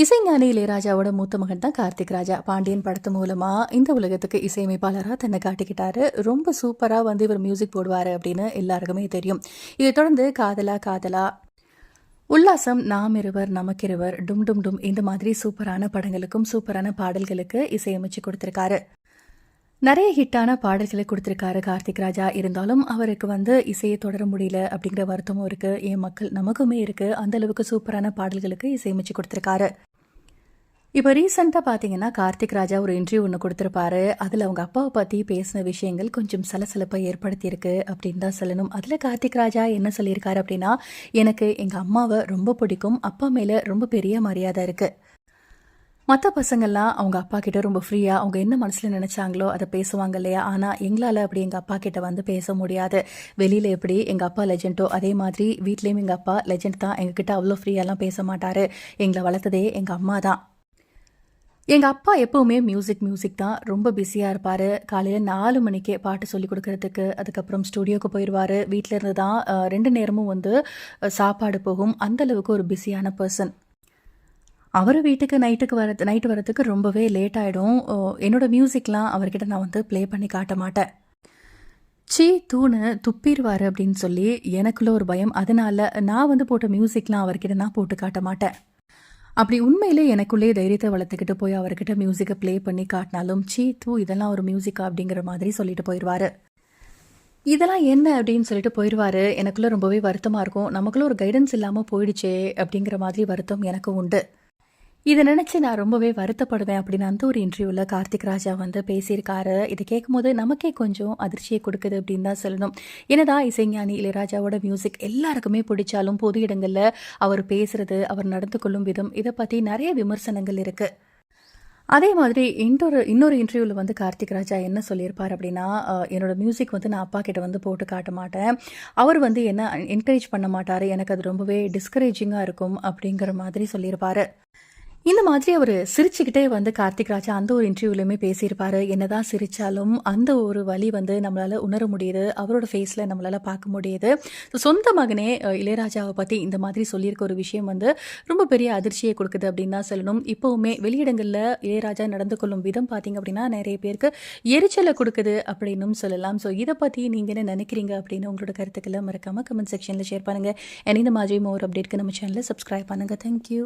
இசைஞானி இளையராஜாவோட மூத்த மகன் தான் கார்த்திக் ராஜா. பாண்டியன் படத்து மூலமா இந்த உலகத்துக்கு இசையமைப்பாளராக தன்னை காட்டிக்கிட்டாரு. ரொம்ப சூப்பரா வந்து இவர் மியூசிக் போடுவார் அப்படின்னு எல்லாருக்குமே தெரியும். இதை தொடர்ந்து காதலா காதலா உல்லாசம் நாம் இருவர் நமக்கிருவர் டும் டும் டும் இந்த மாதிரி சூப்பரான படங்களுக்கும் சூப்பரான பாடல்களுக்கு இசையமைச்சு கொடுத்துருக்காரு. நிறைய ஹிட்டான பாடல்களை கொடுத்துருக்காரு கார்த்திக் ராஜா. இருந்தாலும் அவருக்கு வந்து இசையை தொடர முடியல அப்படிங்கிற வருத்தமும் இருக்குது என் மக்கள் நமக்குமே இருக்குது அந்தளவுக்கு சூப்பரான பாடல்களுக்கு இசையமைச்சு கொடுத்துருக்காரு. இப்போ ரீசெண்டாக பார்த்தீங்கன்னா கார்த்திக் ராஜா ஒரு இன்டர்வியூ ஒன்று கொடுத்துருப்பாரு. அதில் அவங்க அப்பாவை பற்றி பேசின விஷயங்கள் கொஞ்சம் சலசலப்பை ஏற்படுத்தியிருக்கு அப்படின்னு தான் சொல்லணும். அதில் கார்த்திக் ராஜா என்ன சொல்லியிருக்காரு அப்படின்னா எனக்கு எங்கள் அம்மாவை ரொம்ப பிடிக்கும். அப்பா மேலே ரொம்ப பெரிய மரியாதை இருக்குது மற்ற பசங்கள்லாம் அவங்க அப்பா கிட்ட ரொம்ப ஃப்ரீயாக அவங்க என்ன மனசில் நினச்சாங்களோ அதை பேசுவாங்க இல்லையா? ஆனால் எங்களால் அப்படி எங்கள் அப்பா கிட்ட வந்து பேச முடியாது. வெளியில் எப்படி எங்கள் அப்பா லெஜெண்டோ அதே மாதிரி வீட்லேயும் எங்கள் அப்பா லெஜெண்ட் தான். எங்ககிட்ட அவ்வளோ ஃப்ரீயாலாம் பேச மாட்டார். எங்களை வளர்த்ததே எங்கள் அம்மா தான். எங்கள் அப்பா எப்போவுமே மியூசிக் மியூசிக் தான் ரொம்ப பிஸியாக இருப்பார். காலையில் நாலு மணிக்கே பாட்டு சொல்லி கொடுக்கறதுக்கு அதுக்கப்புறம் ஸ்டுடியோக்கு போயிடுவார். வீட்டில் இருந்து தான் ரெண்டு நேரமும் வந்து சாப்பாடு போகும். அந்த அளவுக்கு ஒரு பிஸியான பர்சன் அவர் வீட்டுக்கு நைட்டுக்கு வர நைட்டு வரதுக்கு ரொம்பவே லேட் ஆகிடும் என்னோடய மியூசிக்லாம் அவர்கிட்ட நான் வந்து ப்ளே பண்ணி காட்ட மாட்டேன். சீ தூணு துப்பிடுவார் அப்படின்னு சொல்லி எனக்குள்ள ஒரு பயம். அதனால நான் வந்து போட்ட மியூசிக்லாம் அவர்கிட்ட நான் போட்டு காட்ட மாட்டேன். அப்படி உண்மையிலே எனக்குள்ளே தைரியத்தை வளர்த்துக்கிட்டு போய் அவர்கிட்ட மியூசிக்கை ப்ளே பண்ணி காட்டினாலும் சீ தூ இதெல்லாம் ஒரு மியூசிக்கா அப்படிங்கிற மாதிரி சொல்லிட்டு போயிடுவார். இதெல்லாம் என்ன அப்படின்னு சொல்லிட்டு போயிடுவாரு. எனக்குள்ளே ரொம்பவே வருத்தமாக இருக்கும். நமக்குள்ளே ஒரு கைடன்ஸ் இல்லாமல் போயிடுச்சே அப்படிங்கிற மாதிரி வருத்தம் எனக்கும் உண்டு. இதை நினச்சி நான் ரொம்பவே வருத்தப்படுவேன் அப்படின்னு அந்த ஒரு இன்டர்வியூவில் கார்த்திக் ராஜா வந்து பேசியிருக்காரு. இதை கேட்கும்போது நமக்கே கொஞ்சம் அதிர்ச்சியை கொடுக்குது அப்படின்னு தான் சொல்லணும். என்னதான் இசைஞானி இளையராஜாவோட மியூசிக் எல்லாருக்குமே பிடிச்சாலும் பொது இடங்களில் அவர் பேசுறது அவர் நடந்து கொள்ளும் விதம் இதை பற்றி நிறைய விமர்சனங்கள் இருக்குது அதே மாதிரி இன்னொரு இன்னொரு இன்டர்வியூவில் வந்து கார்த்திக் ராஜா என்ன சொல்லியிருப்பார் அப்படின்னா என்னோட மியூசிக் வந்து நான் அப்பா கிட்ட வந்து போட்டு காட்ட மாட்டேன். அவர் வந்து என்ன என்கரேஜ் பண்ண மாட்டார் எனக்கு அது ரொம்பவே டிஸ்கரேஜிங்காக இருக்கும் அப்படிங்கிற மாதிரி சொல்லியிருப்பாரு. இந்த மாதிரி அவர் சிரிச்சுக்கிட்டே வந்து கார்த்திக் ராஜா அந்த ஒரு இன்டர்வியூலையுமே பேசியிருப்பாரு. என்னதான் சிரிச்சாலும் அந்த ஒரு வழி வந்து நம்மளால உணர முடியுது. அவரோட ஃபேஸில் நம்மளால பார்க்க முடியுது. சொந்த மகனே இளையராஜாவை பற்றி இந்த மாதிரி சொல்லியிருக்க ஒரு விஷயம் வந்து ரொம்ப பெரிய அதிர்ச்சியை கொடுக்குது அப்படின்னு தான் சொல்லணும். இப்போவுமே வெளியிடங்களில் இளையராஜா நடந்து கொள்ளும் விதம் பார்த்தீங்க அப்படின்னா நிறைய பேருக்கு எரிச்சலை கொடுக்குது அப்படின்னும் சொல்லலாம். ஸோ இதை பற்றி நீங்கள் என்ன நினைக்கிறீங்க அப்படின்னு உங்களோட கருத்துக்களை மறக்காமல் கமெண்ட் செக்ஷனில் ஷேர் பண்ணுங்கள் and இந்த மாதிரி மோர் அப்டேட்க்கு நம்ம சேனலில் சப்ஸ்கிரைப் பண்ணுங்கள் தேங்க்யூ